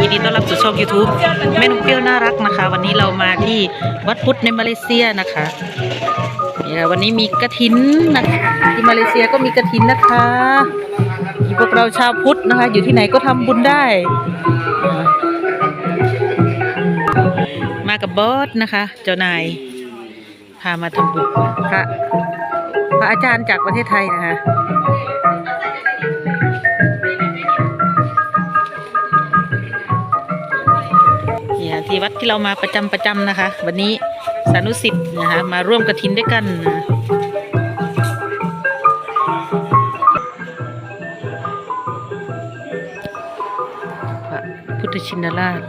ยินดีต้อนรับสู่ช่อง YouTube แม่นุ่มเปรี้ยวน่ารักนะคะ วันนี้เรามาที่วัดพุทธในมาเลเซียนะคะเนี่ยวันนี้มีกระถินนะคะที่มาเลเซียก็มีกระถินนะคะที่พวกเราชาวพุทธนะคะ อยู่ที่ไหนก็ทำบุญได้ มากับบอสนะคะ เจ้านายพามาทำบุญพระพระอาจารย์จากประเทศไทยนะคะ เนี่ยที่วัดที่เรามาประจำประจำนะคะ วันนี้สานุสิทธิ์นะคะมาร่วมกระถินด้วยกันนะพระพุทธชินราช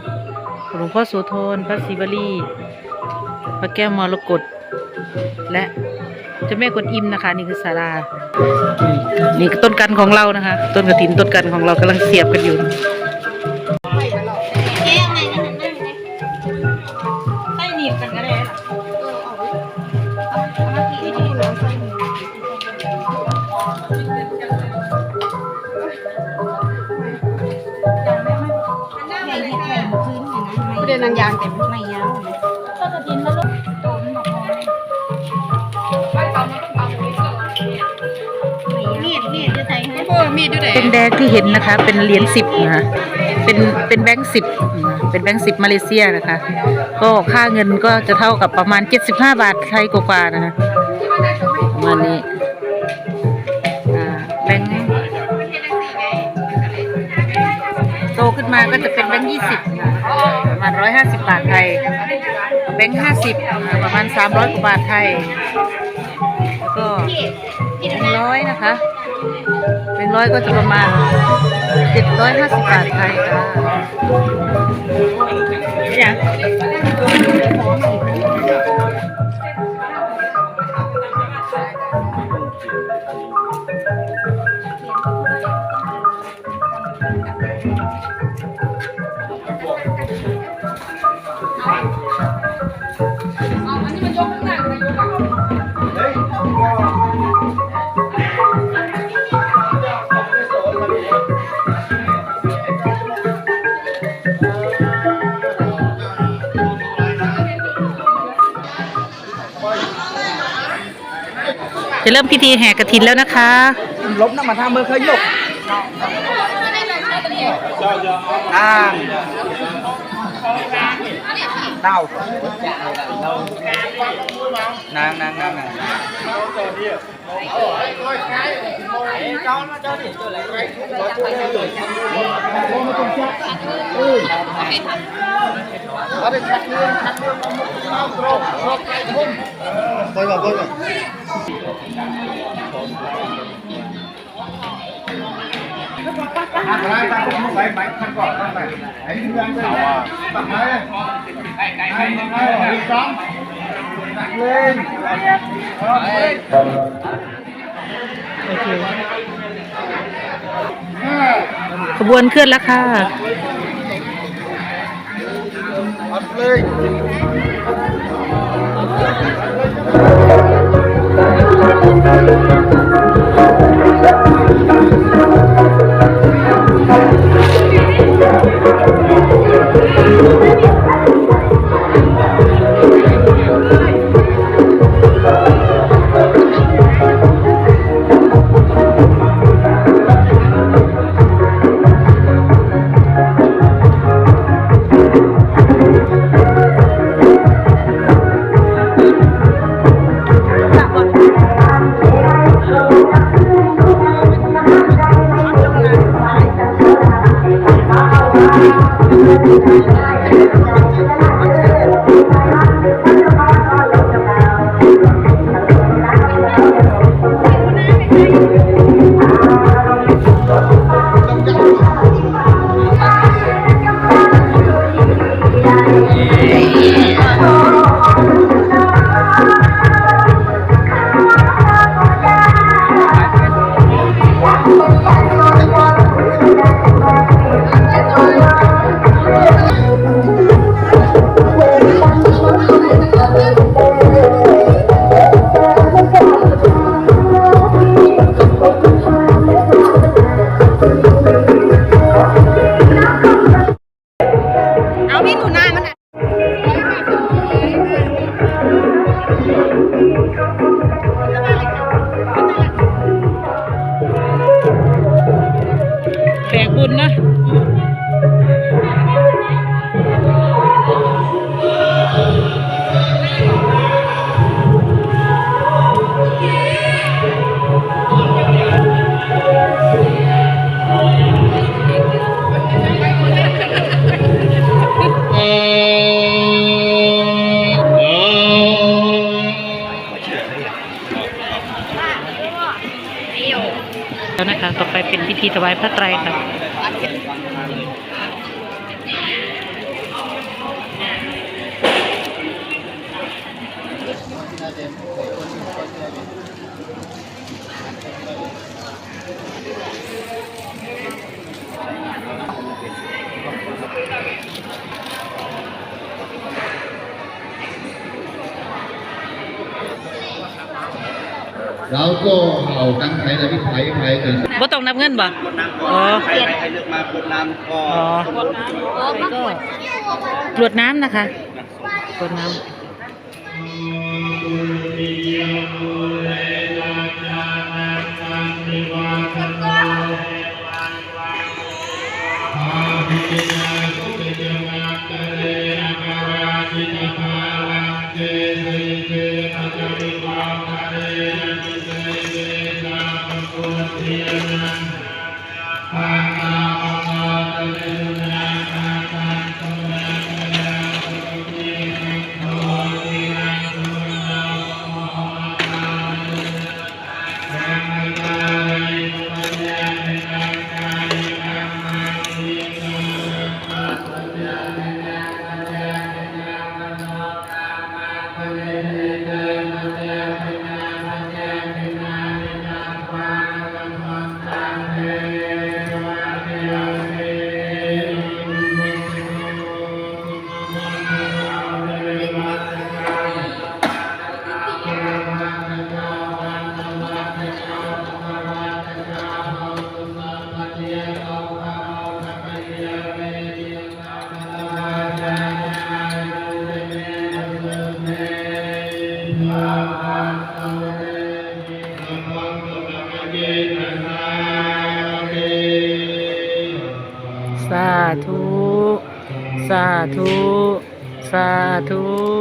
หลวงพ่อโสธรพระศิวลีพระแก้วมรกตและเจ้าแม่กวนอิมนะคะ นี่คือศาลานี่ต้นกันของเรานะคะ ต้นกระถินต้นกันของเรากำลังเสียบกันอยู่ ด็นนันยางเต็มไม่ยาวก็จะกินแล้วลูกโดนหมอกมีดมีดจะใส่ให้โอ้มีดด้วยเป็นแดงที่เห็นนะคะ เป็นเหรียญสิบนะคะเป็นเป็นแบงค์สิบเป็นแบงค์สิบมาเลเซียนะคะ ก็ค่าเงินก็จะเท่ากับประมาณ75บห้าบาทไทยกว่าๆนะคะประมาณนี้อ่าแบงค์โตขึ้นมาก็จะเป็น ค์ยี่สิบประมาณร้อยห้าสิบบาทไทยแบงค์ห้าสิบประมาณสามร้อยกว่าบาทไทยแล้วก็แบงค์ร้อยนะคะแบงค์ร้อยก็จะประมาณเจ็ดร้อยห้าสิบบาทไทยค่ะ จะเริ่มพิธีแห่กระถินแล้วนะคะ lốp nó mà tham mơ khơi nhục à nào nàng nàng nàng nàng Tôi vào, tôi vào. À, cái này ta cũng không phải bánh khăn gọt đâu này. Đấy, đi อะไรตาคุณไปไปขั้นก่อนตั้ไอ้ที่ยังเม่ะตั้งไหนไอ้ไงอีสองเล่นขบวนเคลื่อนแล้วค่ะ แล้วนะคะ ต่อไปเป็นพิธีถวายพระไตรค่ะ เราก็เอาตั้งไทยและพิไทยไทยกันบ่ต้องนับเงินบ่คนน้ำก่ออ๋อนใครใครเลือกมาคนน้ำก็อ๋อโอ้มาปวดกรวดน้ำนะคะกรวดน้ำ สาธุ สาธุ สาธุ